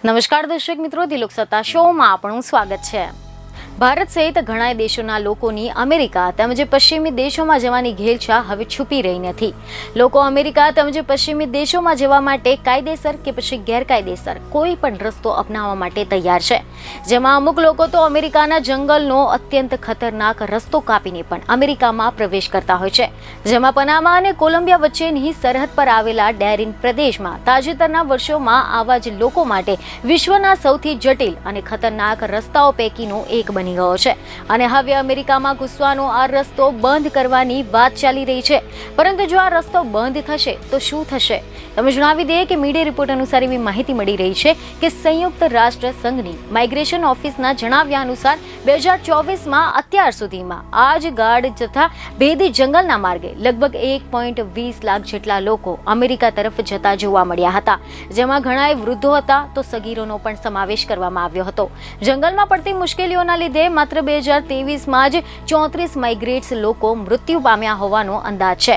નમસ્કાર દર્શક મિત્રો દિલોક સત્તા શોમાં આપણું સ્વાગત છે. ભારત સહિત ઘણા દેશોના લોકોની અમેરિકા તેમજ પશ્ચિમી દેશોમાં જવાની ઘેલછા હવે છુપી રહી નથી. લોકો અમેરિકા તેમજ પશ્ચિમી દેશોમાં જવા માટે કાયદેસર કે પછી ગેરકાયદેસર કોઈ પણ રસ્તો અપનાવવા માટે તૈયાર છે. જેમાં અમુક લોકો તો અમેરિકાના જંગલનો અત્યંત ખતરનાક રસ્તો કાપીને પણ અમેરિકામાં પ્રવેશ કરતા હોય છે. જેમાં પનામા અને કોલંબિયા વચ્ચેની સરહદ પર આવેલા ડેરિન પ્રદેશમાં તાજેતરના વર્ષોમાં આવા જ લોકો માટે વિશ્વના સૌથી જટિલ અને ખતરનાક રસ્તાઓ પૈકીનો એક બની ગયો છે. અને હવે અમેરિકામાં ઘૂસવાનો આ રસ્તો બંધ કરવાની વાત ચાલી રહી છે. પરંતુ જો આ રસ્તો બંધ થશે, તો શું થશે? તમે જણાવી દઈએ કે મીડિયા રિપોર્ટ અનુસાર એવી માહિતી મળી રહી છે કે સંયુક્ત રાષ્ટ્ર સંઘની માઇગ્રેશન ઓફિસના જણાવ્યા અનુસાર બે હજાર ચોવીસમાં અત્યાર સુધીમાં આ જ ગાઢ તથા ભેદી જંગલના માર્ગે લગભગ એક પોઈન્ટ વીસ લાખ જેટલા લોકો અમેરિકા તરફ જતા જોવા મળ્યા હતા. જેમાં ઘણાએ વૃદ્ધો હતા, તો સગીરોનો પણ સમાવેશ કરવામાં આવ્યો હતો. જંગલમાં પડતી મુશ્કેલીઓના લીધે માત્ર બે હજાર તેવીસમાં જ ચોત્રીસ માઇગ્રેટ્સ લોકો મૃત્યુ પામ્યા હોવાનો અંદાજ છે.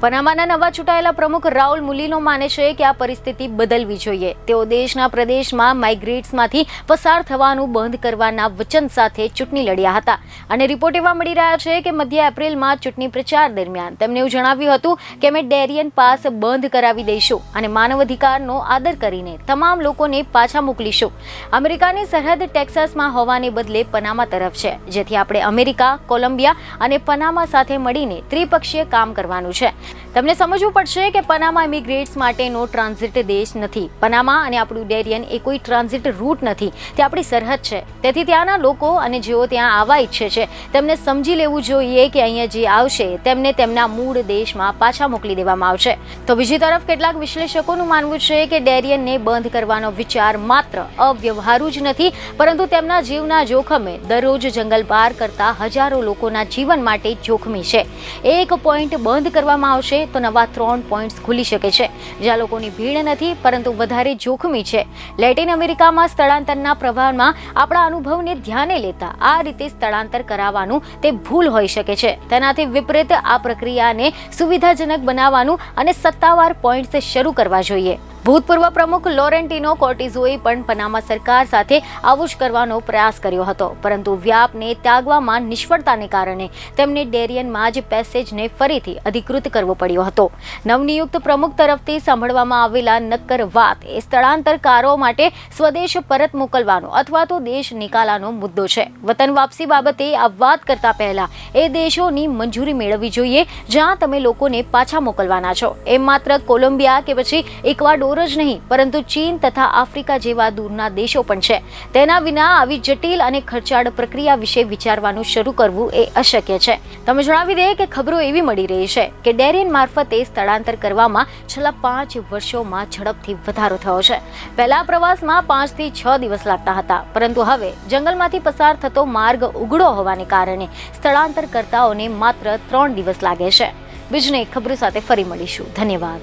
પનામાના નવા ચૂંટાયેલા પ્રમુખ રાઉલ મુલીનો માને છે કે આ પરિસ્થિતિ બદલવી જોઈએ. તેઓ દેશના પ્રદેશમાં માઇગ્રેટ્સમાંથી પસાર થવાનું બંધ કરવાના વચન સાથે ચૂંટણી લડ્યા હતા. અને રિપોર્ટ એવા મળી રહ્યા છે કે મધ્ય એપ્રિલમાં ચૂંટણી પ્રચાર દરમિયાન તેમણે એવું જણાવ્યું હતું કે અમે ડેરિયન પાસ બંધ કરાવી દઈશું અને માનવ અધિકારનો આદર કરીને તમામ લોકોને પાછા મોકલીશું. અમેરિકાની સરહદ ટેક્સાસમાં હોવાને બદલે પનામા તરફ છે, જેથી આપણે અમેરિકા, કોલંબિયા અને પનામા સાથે મળીને ત્રિપક્ષીય કામ કરવાનું છે. તમને સમજવું પડશે કે પનામા ઇમિગ્રેટ્સ માટેનો ટ્રાન્ઝિટ દેશ નથી. પનામા અને આપણું ડેરિયન એ કોઈ ટ્રાન્ઝિટ રૂટ નથી. તે આપણી સરહદ છે. તેથી ત્યાંના લોકો અને જેઓ ત્યાં આવવા ઈચ્છે છે, તેમને સમજી લેવું જોઈએ કે અહીંયા જે આવશે, તેમને તેમના મૂળ દેશમાં પાછા મોકલી દેવામાં આવશે. તો બીજી તરફ કેટલાક વિશ્લેષકોનું માનવું છે કે ડેરિયનને બંધ કરવાનો વિચાર માત્ર અવ્યવહારુ જ નથી, પરંતુ તેમના જીવના જોખમે દરરોજ જંગલ પાર કરતા હજારો લોકોના જીવન માટે જોખમી છે. એક પોઈન્ટ બંધ કરવામાં આવશે તો નવા ત્રણ પોઈન્ટ્સ ખુલી શકે છે. જ્યાં લોકોની ભીડ નથી, પરંતુ વધારે જોખમી છે. લેટિન અમેરિકામાં સ્થળાંતરના પ્રભાવમાં આપણા અનુભવને ધ્યાને લેતા આ રીતે સ્થળાંતર કરાવવાનું તે ભૂલ હોઈ શકે છે. તેનાથી વિપરીત આ પ્રક્રિયાને સુવિધાજનક બનાવવાનું અને સત્તાવાર પોઈન્ટ્સ શરૂ કરવા જોઈએ. ભૂતપૂર્વ પ્રમુખ લોરેન્ટિનો કોર્ટિઝોએ પણ પનામા સરકાર સાથે આવું જ કરવાનો પ્રયાસ કર્યો હતો. પરંતુ વ્યાપને ત્યાગવામાં નિષ્ફળતાને કારણે તેમને ડેરિયનમાં જ પેસેજને ફરીથી અધિકૃત કરવો પડ્યો હતો. નવનિયુક્ત પ્રમુખ તરફથી સાંભળવામાં આવેલા નક્કર વાત એ સ્થળાંતરકારો માટે સ્વદેશ પરત મોકલવાનો અથવા તો દેશ નિકાલાનો મુદ્દો છે. વતન વાપસી બાબતે આ વાત કરતા પહેલા એ દેશોની મંજૂરી મેળવવી જોઈએ, જ્યાં તમે લોકોને પાછા મોકલવાના છો. એમ માત્ર કોલંબિયા કે પછી ઇક્વાડોર જ નહીં, પરંતુ ચીન તથા આફ્રિકા જેવા દૂરના દેશો પણ છે. તેના વિના આવી જટિલ અને ખર્ચાળ પ્રક્રિયા વિશે વિચારવાનું શરૂ કરવું એ અશક્ય છે. તમે જણાવી દઈએ કે ખબરો એવી મળી રહી છે કે ડેરિયન મારફતે સ્થળાંતર કરવામાં છેલ્લા પાંચ વર્ષોમાં ઝડપથી વધારો થયો છે. પહેલા પ્રવાસમાં પાંચથી છ દિવસ લાગતા હતા, પરંતુ હવે જંગલમાંથી પસાર થતો માર્ગ ઉઘડો હોવાને કારણે સ્થળાંતર કરતાઓને માત્ર ત્રણ દિવસ લાગે છે. બીજને ખબરો સાથે ફરી મળીશું. ધન્યવાદ.